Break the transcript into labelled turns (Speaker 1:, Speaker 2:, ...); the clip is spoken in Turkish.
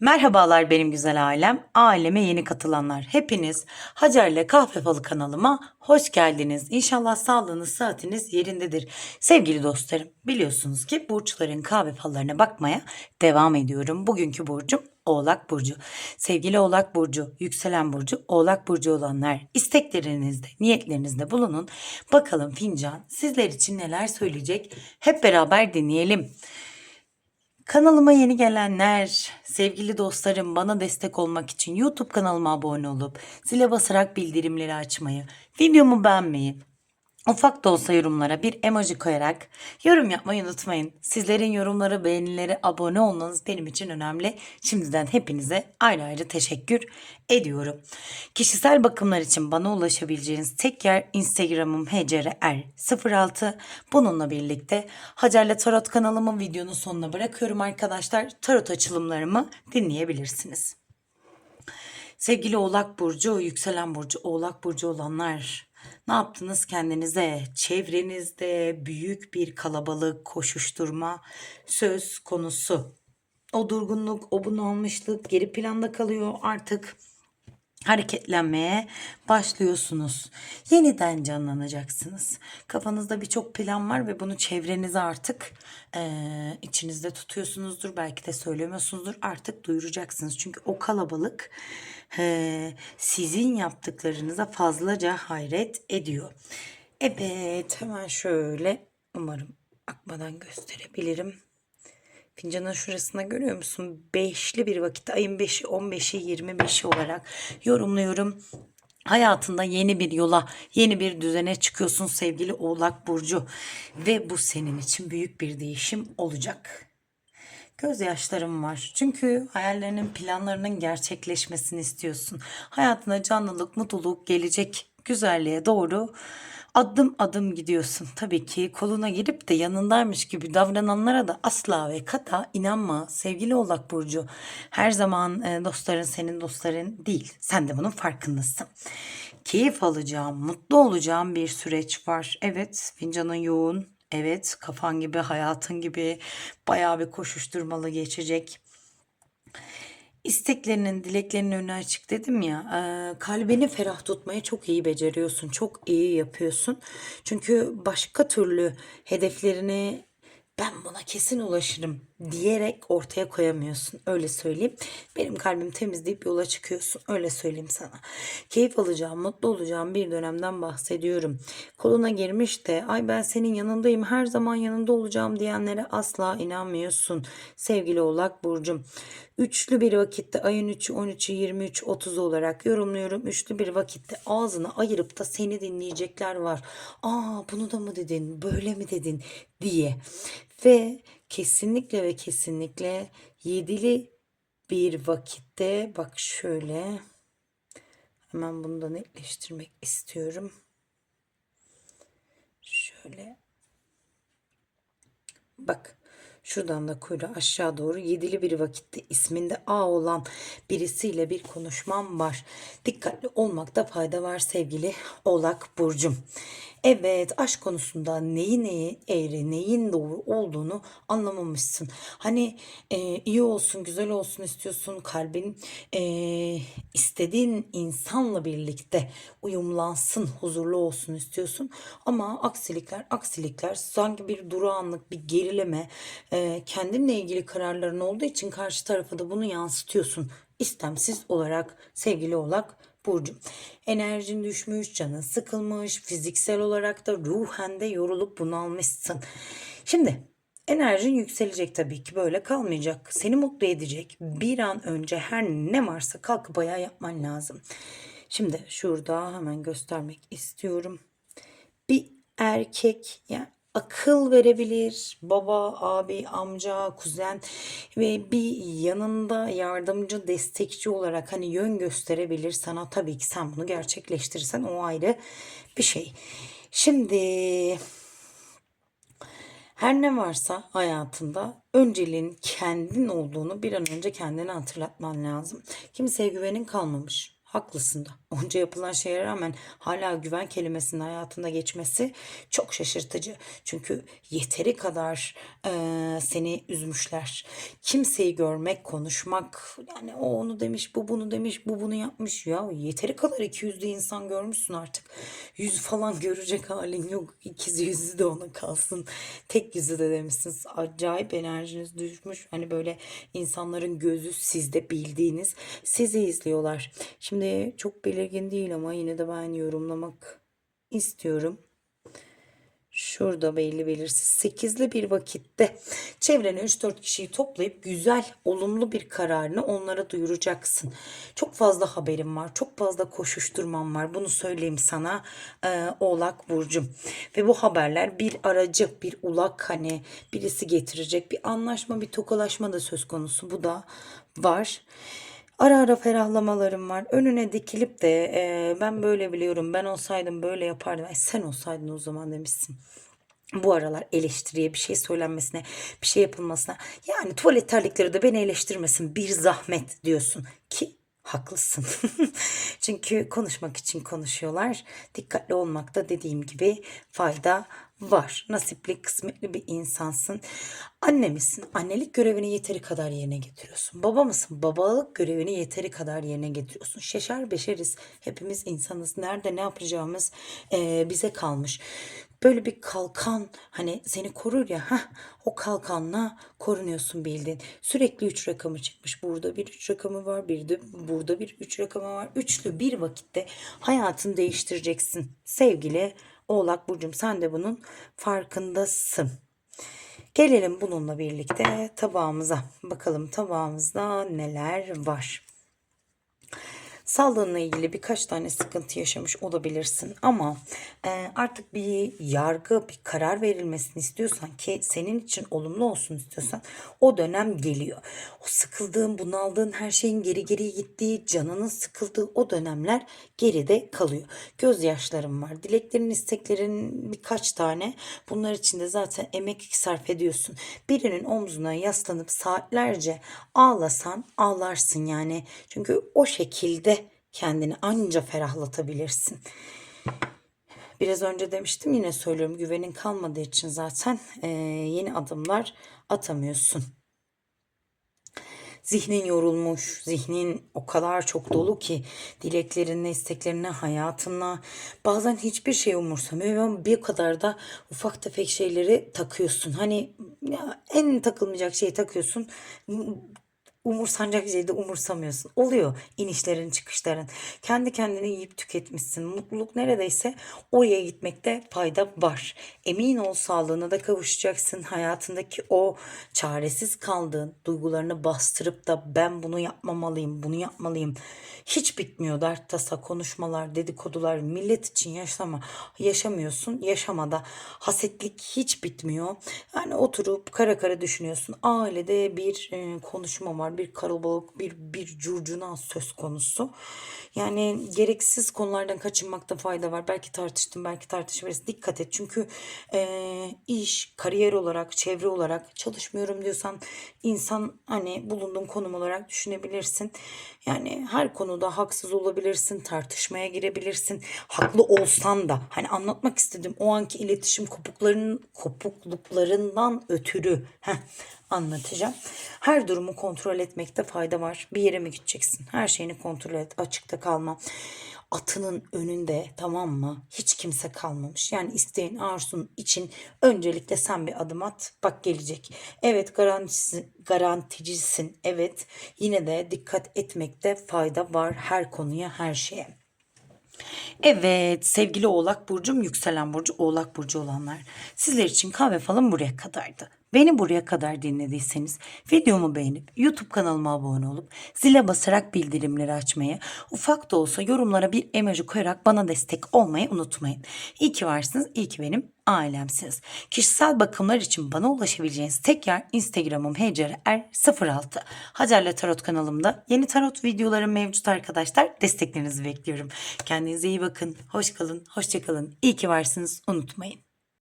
Speaker 1: Merhabalar benim güzel ailem, aileme yeni katılanlar. Hepiniz Hacer'le Kahve Falı kanalıma hoş geldiniz. İnşallah sağlığınız, saatiniz yerindedir. Sevgili dostlarım, biliyorsunuz ki burçların kahve fallarına bakmaya devam ediyorum. Bugünkü burcum Oğlak Burcu. Sevgili Oğlak Burcu, yükselen burcu, Oğlak Burcu olanlar isteklerinizde, niyetlerinizde bulunun. Bakalım fincan sizler için neler söyleyecek? Hep beraber dinleyelim. Kanalıma yeni gelenler, sevgili dostlarım bana destek olmak için YouTube kanalıma abone olup zile basarak bildirimleri açmayı, videomu beğenmeyi, ufak da olsa yorumlara bir emoji koyarak yorum yapmayı unutmayın. Sizlerin yorumları, beğenileri, abone olmanız benim için önemli. Şimdiden hepinize ayrı ayrı teşekkür ediyorum. Kişisel bakımlar için bana ulaşabileceğiniz tek yer Instagram'ım hcr06. Bununla birlikte Hacer'le Tarot kanalımın videonun sonuna bırakıyorum arkadaşlar. Tarot açılımlarımı dinleyebilirsiniz. Sevgili Oğlak Burcu, yükselen Burcu, Oğlak Burcu olanlar ne yaptınız kendinize? Çevrenizde büyük bir kalabalık, koşuşturma söz konusu. O durgunluk, o bunalmışlık geri planda kalıyor artık hareketlenmeye başlıyorsunuz. Yeniden canlanacaksınız. Kafanızda birçok plan var ve bunu çevrenize artık eee, içinizde tutuyorsunuzdur. Belki de söylemiyorsunuzdur. Artık duyuracaksınız. Çünkü o kalabalık eee, sizin yaptıklarınıza fazlaca hayret ediyor. Evet hemen şöyle umarım akmadan gösterebilirim. Fincanın şurasına görüyor musun? Beşli bir vakitte ayın 5'i, 15'i, 25'i olarak yorumluyorum. Hayatında yeni bir yola, yeni bir düzene çıkıyorsun sevgili Oğlak Burcu. Ve bu senin için büyük bir değişim olacak. Gözyaşlarım var. Çünkü hayallerinin, planlarının gerçekleşmesini istiyorsun. Hayatına canlılık, mutluluk, gelecek güzelliğe doğru adım adım gidiyorsun. Tabii ki koluna girip de yanındaymış gibi davrananlara da asla ve kata inanma sevgili Oğlak Burcu. Her zaman e, dostların senin dostların değil. Sen de bunun farkındasın. Keyif alacağım, mutlu olacağım bir süreç var. Evet, fincanın yoğun. Evet, kafan gibi, hayatın gibi bayağı bir koşuşturmalı geçecek isteklerinin, dileklerinin önü açık dedim ya. e, kalbini ferah tutmayı çok iyi beceriyorsun. Çok iyi yapıyorsun. Çünkü başka türlü hedeflerini ben buna kesin ulaşırım diyerek ortaya koyamıyorsun. Öyle söyleyeyim. Benim kalbim temiz deyip yola çıkıyorsun. Öyle söyleyeyim sana. Keyif alacağım, mutlu olacağım bir dönemden bahsediyorum. Koluna girmiş de ay ben senin yanındayım, her zaman yanında olacağım diyenlere asla inanmıyorsun. Sevgili Oğlak Burcum. Üçlü bir vakitte ayın 3'ü, 13'ü, 23, 30 olarak yorumluyorum. Üçlü bir vakitte ağzını ayırıp da seni dinleyecekler var. Aa bunu da mı dedin, böyle mi dedin diye. Ve kesinlikle ve kesinlikle yedili bir vakitte bak şöyle hemen bunu da netleştirmek istiyorum. Şöyle bak şuradan da kuyruğu aşağı doğru yedili bir vakitte isminde A olan birisiyle bir konuşmam var. Dikkatli olmakta fayda var sevgili Oğlak Burcum. Evet aşk konusunda neyi neyi eğri neyin doğru olduğunu anlamamışsın. Hani e, iyi olsun güzel olsun istiyorsun kalbin e, istediğin insanla birlikte uyumlansın huzurlu olsun istiyorsun. Ama aksilikler aksilikler sanki bir durağanlık bir gerileme e, kendinle ilgili kararların olduğu için karşı tarafa da bunu yansıtıyorsun. istemsiz olarak sevgili oğlak Burcu. Enerjin düşmüş, canın sıkılmış, fiziksel olarak da ruhen de yorulup bunalmışsın. Şimdi enerjin yükselecek tabii ki böyle kalmayacak. Seni mutlu edecek bir an önce her ne varsa kalkıp ayağa yapman lazım. Şimdi şurada hemen göstermek istiyorum. Bir erkek yani akıl verebilir. Baba, abi, amca, kuzen ve bir yanında yardımcı, destekçi olarak hani yön gösterebilir sana. Tabii ki sen bunu gerçekleştirirsen o ayrı bir şey. Şimdi her ne varsa hayatında önceliğin kendin olduğunu bir an önce kendine hatırlatman lazım. Kimseye güvenin kalmamış. Haklısın da. Onca yapılan şeye rağmen hala güven kelimesinin hayatında geçmesi çok şaşırtıcı. Çünkü yeteri kadar eee, seni üzmüşler. Kimseyi görmek, konuşmak, yani o onu demiş, bu bunu demiş, bu bunu yapmış. Ya yeteri kadar iki yüzlü insan görmüşsün artık. Yüz falan görecek halin yok. İkiz yüzlü de ona kalsın. Tek yüzlü de demişsiniz. Acayip enerjiniz düşmüş. Hani böyle insanların gözü sizde bildiğiniz sizi izliyorlar. Şimdi çok belirgin değil ama yine de ben yorumlamak istiyorum. Şurada belli belirsiz 8'li bir vakitte çevrene 3-4 kişiyi toplayıp güzel, olumlu bir kararını onlara duyuracaksın. Çok fazla haberim var, çok fazla koşuşturmam var. Bunu söyleyeyim sana e, Oğlak Burcum. Ve bu haberler bir aracı, bir ulak hani birisi getirecek bir anlaşma, bir tokalaşma da söz konusu. Bu da var. Ara ara ferahlamalarım var. Önüne dikilip de e, ben böyle biliyorum, ben olsaydım böyle yapardım. Ay sen olsaydın o zaman demişsin. Bu aralar eleştiriye bir şey söylenmesine, bir şey yapılmasına. Yani tuvalet terlikleri de beni eleştirmesin bir zahmet diyorsun ki haklısın. Çünkü konuşmak için konuşuyorlar. Dikkatli olmakta dediğim gibi fayda var. Nasipli, kısmetli bir insansın. Anne misin? Annelik görevini yeteri kadar yerine getiriyorsun. Baba mısın? Babalık görevini yeteri kadar yerine getiriyorsun. Şeşer beşeriz. Hepimiz insanız. Nerede ne yapacağımız eee, bize kalmış. Böyle bir kalkan hani seni korur ya heh, o kalkanla korunuyorsun bildiğin. Sürekli üç rakamı çıkmış. Burada bir üç rakamı var. Bir de burada bir üç rakamı var. Üçlü bir vakitte hayatını değiştireceksin. Sevgili Oğlak Burcum sen de bunun farkındasın. Gelelim bununla birlikte tabağımıza. Bakalım tabağımızda neler var. Sağlığınla ilgili birkaç tane sıkıntı yaşamış olabilirsin ama e, artık bir yargı, bir karar verilmesini istiyorsan ki senin için olumlu olsun istiyorsan o dönem geliyor. O sıkıldığın, bunaldığın her şeyin geri geri gittiği, canının sıkıldığı o dönemler geride kalıyor. Gözyaşlarım var, dileklerin, isteklerin birkaç tane. Bunlar için de zaten emek sarf ediyorsun. Birinin omzuna yaslanıp saatlerce ağlasan ağlarsın yani. Çünkü o şekilde kendini anca ferahlatabilirsin. Biraz önce demiştim yine söylüyorum güvenin kalmadığı için zaten eee, yeni adımlar atamıyorsun. Zihnin yorulmuş, zihnin o kadar çok dolu ki dileklerinle, isteklerine, hayatınla bazen hiçbir şey umursamıyor ve bir kadar da ufak tefek şeyleri takıyorsun. Hani en takılmayacak şeyi takıyorsun umursanacak şeyi de umursamıyorsun. Oluyor inişlerin çıkışların. Kendi kendini yiyip tüketmişsin. Mutluluk neredeyse oraya gitmekte fayda var. Emin ol sağlığına da kavuşacaksın. Hayatındaki o çaresiz kaldığın duygularını bastırıp da ben bunu yapmamalıyım, bunu yapmalıyım. Hiç bitmiyor dert tasa, konuşmalar, dedikodular. Millet için yaşama, yaşamıyorsun. Yaşamada hasetlik hiç bitmiyor. Yani oturup kara kara düşünüyorsun. Ailede bir e, konuşma var, bir karabalık, bir bir curcuna söz konusu. Yani gereksiz konulardan kaçınmakta fayda var. Belki tartıştım, belki tartışabiliriz. Dikkat et çünkü e, iş, kariyer olarak, çevre olarak çalışmıyorum diyorsan insan hani bulunduğun konum olarak düşünebilirsin. Yani her konuda haksız olabilirsin, tartışmaya girebilirsin. Haklı olsan da hani anlatmak istedim o anki iletişim kopuklarının kopukluklarından ötürü heh, anlatacağım. Her durumu kontrol etmekte fayda var. Bir yere mi gideceksin? Her şeyini kontrol et. Açıkta kalma. Atının önünde tamam mı? Hiç kimse kalmamış. Yani isteğin arzun için öncelikle sen bir adım at. Bak gelecek. Evet garantisi, garanticisin. Evet yine de dikkat etmekte fayda var her konuya her şeye. Evet sevgili Oğlak Burcum, yükselen Burcu, Oğlak Burcu olanlar. Sizler için kahve falan buraya kadardı. Beni buraya kadar dinlediyseniz videomu beğenip YouTube kanalıma abone olup zile basarak bildirimleri açmayı, ufak da olsa yorumlara bir emoji koyarak bana destek olmayı unutmayın. İyi ki varsınız, iyi ki benim ailemsiniz. Kişisel bakımlar için bana ulaşabileceğiniz tek yer Instagram'ım heycerer06. Hacer'le Tarot kanalımda yeni tarot videolarım mevcut arkadaşlar. Desteklerinizi bekliyorum. Kendinize iyi bakın, hoş kalın, hoşça kalın. İyi ki varsınız, unutmayın.